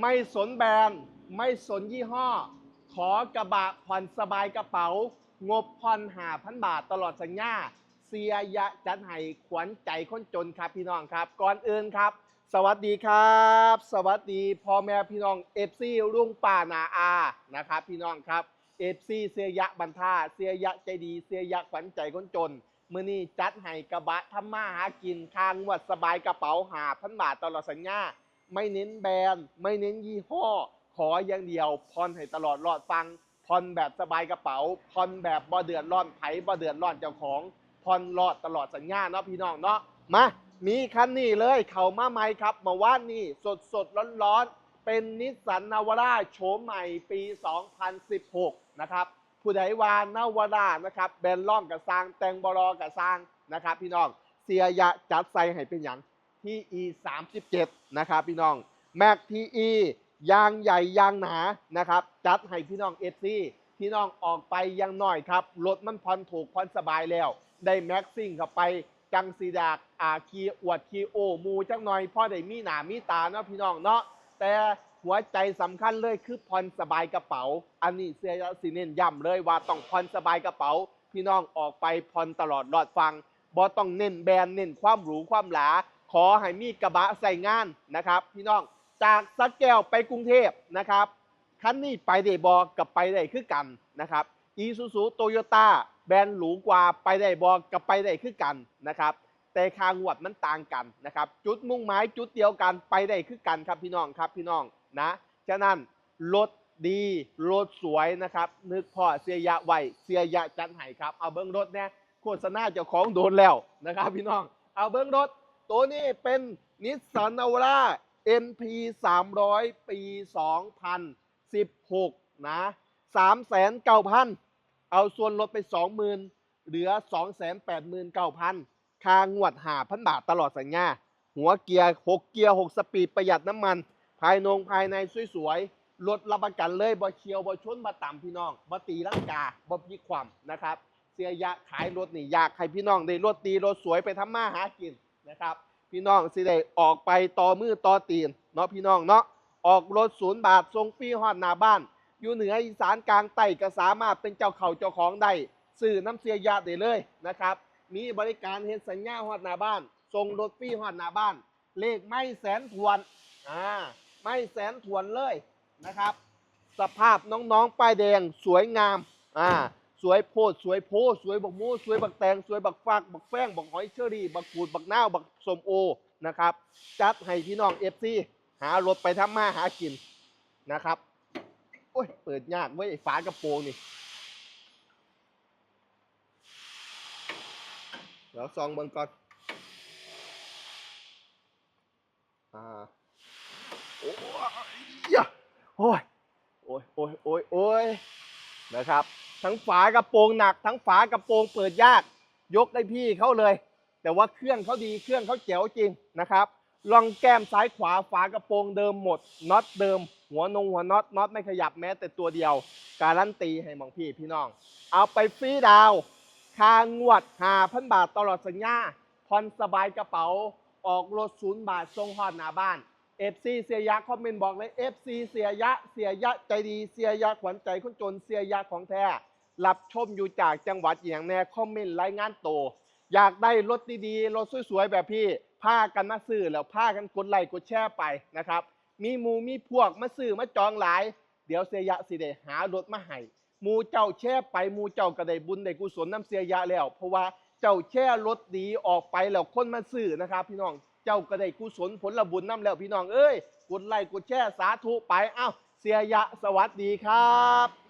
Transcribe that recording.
ไม่สนแบรนด์ ไม่สนยี่ห้อ ขอกระบะผ่อนสบายกระเป๋า งบผ่อนหาพันบาทตลอดสัญญาเสียยะจัดให้ขวัญใจคนจนครับพี่น้องครับ ก่อนอื่นครับ สวัสดีครับ สวัสดีพ่อแม่พี่น้องเอฟซีรุ่งป่านาอานะครับพี่น้องครับเอฟซีเสียยะบันท่าเสียยะใจดีเสียยะขวัญใจคนจนมื่อนี้จัดให้กระบะทำมาหากินทางวัดสบายกระเป๋าหาพันบาทตลอดสัญญา ไม่เน้นแบรนด์ ไม่เน้นยี่ห้อ ขออย่างเดียวผ่อนให้ตลอดรอดฟังผ่อนแบบสบายกระเป๋าผ่อนแบบบ่เดือดร้อนไผ่บ่เดือดร้อนเจ้าของผ่อนรอดตลอดสัญญาเนาะพี่น้องเนาะมามีคันนี้เลยเข่ามาใหมครับมาว่านี่สดสดร้อนร้อนๆเป็นนิสสันนาวาร่าโฉมใหม่ปี 2016 นะครับ ผู้ใดวานนาวาร่านะครับแบนล่องกับซางแตงบรอกับซางนะครับ พี่น้องเสียยะจัดใส่ให้เป็นอย่าง ที่ E 37นะครับพี่น้อง Mac TE ยางใหญ่ยางหนานะครับจัดให้พี่น้อง FC พี่น้องออกไปยังหน่อยครับรถมันพอนถูกพอนสบายแล้ว ได้แม็กซิ่งเข้าไปจังสีดากอาคีอวดคีโอมูจังหน่อยพ่อได้มีหนามีตาเนาะพี่น้องเนาะแต่หัวใจสำคัญเลยคือผ่อนสบายกระเป๋า อันนี้เสียสิเน้นย้ำเลยว่าต้องผ่อนสบายกระเป๋า พี่น้องออกไปผ่อนตลอดรอดฟังบ่ต้องเน้นแบรนด์เน้นความหรูความหลา ขอให้มีกระบะใส่งานนะครับ พี่น้องจากสักแก้วไปกรุงเทพนะครับคันนี้ไปได้บอกกับไปได้คือกันนะครับอีซูซูโตโยต้าแบรนด์หรูกว่าไปได้บอกกับไปได้คือกันนะครับแต่คางวดมันต่างกันนะครับ จุดมุ่งหมายจุดเดียวกันไปได้คือกันครับพี่น้องครับพี่น้องนะฉะนั้นรถดีรถสวยนะครับ นึกพ่อเสียยะไวเสียยะจันไห้ครับ เอาเบิ้งรถเนี่ยโฆษณาเจ้าของโดนแล้วนะครับ พี่น้อง เอาเบิ้งรถ ตัวนี้เป็นนิสสันนาวาร่า NP 300 ปี 2016 นะ3,900,000 เอาส่วนลดไป 20,000 เหลือ 289,000 ค่างวด5,000บาทตลอดสัญญา หัวเกียร์ 6 เกียร์ 6 สปีดประหยัดน้ำมัน ภายนงภายในสวยๆ รถรับประกันเลยบ่เชียวบ่ชนบ่ต่ำพี่น้องบ่ตีลังกาบ่พลิความนะครับ เสียยะขายรถนี่อยากให้พี่น้องได้รถดีรถสวยไปทำมาหากิน นะครับ พี่น้องสิได้ออกไปต่อมือต่อตีนเนาะพี่น้องเนาะออกรถศูนย์บาททรงฟรีฮอดหน้าบ้าน อยู่เหนืออีสานกลางใต้ก็สามารถเป็นเจ้าเข่าเจ้าของได้ซื้อน้ำเสียยาได้เลยนะครับ มีบริการเห็นสัญญาฮอดหน้าบ้านส่งรถฟรีฮอดหน้าบ้าน เลขไม่แสนทวนอ่าไม่แสนทวนเลยนะครับ สภาพน้องๆป้ายแดงสวยงามอ่า สวยโพดสวยโพสวยบักมูสวยบักแตงสวยบักฟากบักแป้งบักหอยเชอรี่บักกูดบักนาวบักสมโอนะครับจัดให้พี่น้องเอฟซีหารถไปทำมาหากินนะครับโอ้ยเปิดยากเว้ยฝากระโปรงนี่เดี๋ยวซองเบิ่งก่อนอ่าโอ้ยโอ้ยโอ้ยโอ้ยโอ้ยนะครับ ทั้งฝากระโปรงหนัก ทั้งฝากระโปรงเปิดยาก ยกได้พี่เขาเลย แต่ว่าเครื่องเขาดีเครื่องเขาเจ๋วจริงนะครับลองแก้มซ้ายขวาฝากระโปรงเดิมหมดน็อตเดิม หัวนงหัวน็อตน็อตไม่ขยับแม้แต่ตัวเดียว การันตีให้มองพี่พี่น้อง เอาไปฟรีดาวคางวดหาพันบาทตลอดสัญญาผ่อนสบายกระเป๋าออกรถศูนย์บาททรงหอดหน้าบ้าน FC เสียยะคอมเมนต์บอกเลย FC เสียยะเสียยะใจดีเสียยะขวัญใจคนจนเสียยะของแท้ รับชมอยู่จากจังหวัดอย่างแน่คอมเมนต์รายงานโต อยากได้รถดีๆ รถสวยๆ แบบพี่พากันมาซื้อแล้วพากันกดไลค์กดแชร์ไปนะครับ มีหมูมีพวกมาซื้อมาจองหลาย เดี๋ยวเสียยะสิได้หารถมาให้หมูเจ้าแช่ไปหมูเจ้าก็ได้บุญได้กุศลน้ำเสียยะแล้ว เพราะว่าเจ้าแช่รถดีออกไปแล้วคนมาซื้อนะครับ พี่น้องเจ้าก็ได้กุศลผลบุญน้ำแล้วพี่น้องเอ้ยกดไลค์กดแชร์สาธุไปเอ้าเสียยะสวัสดีครับ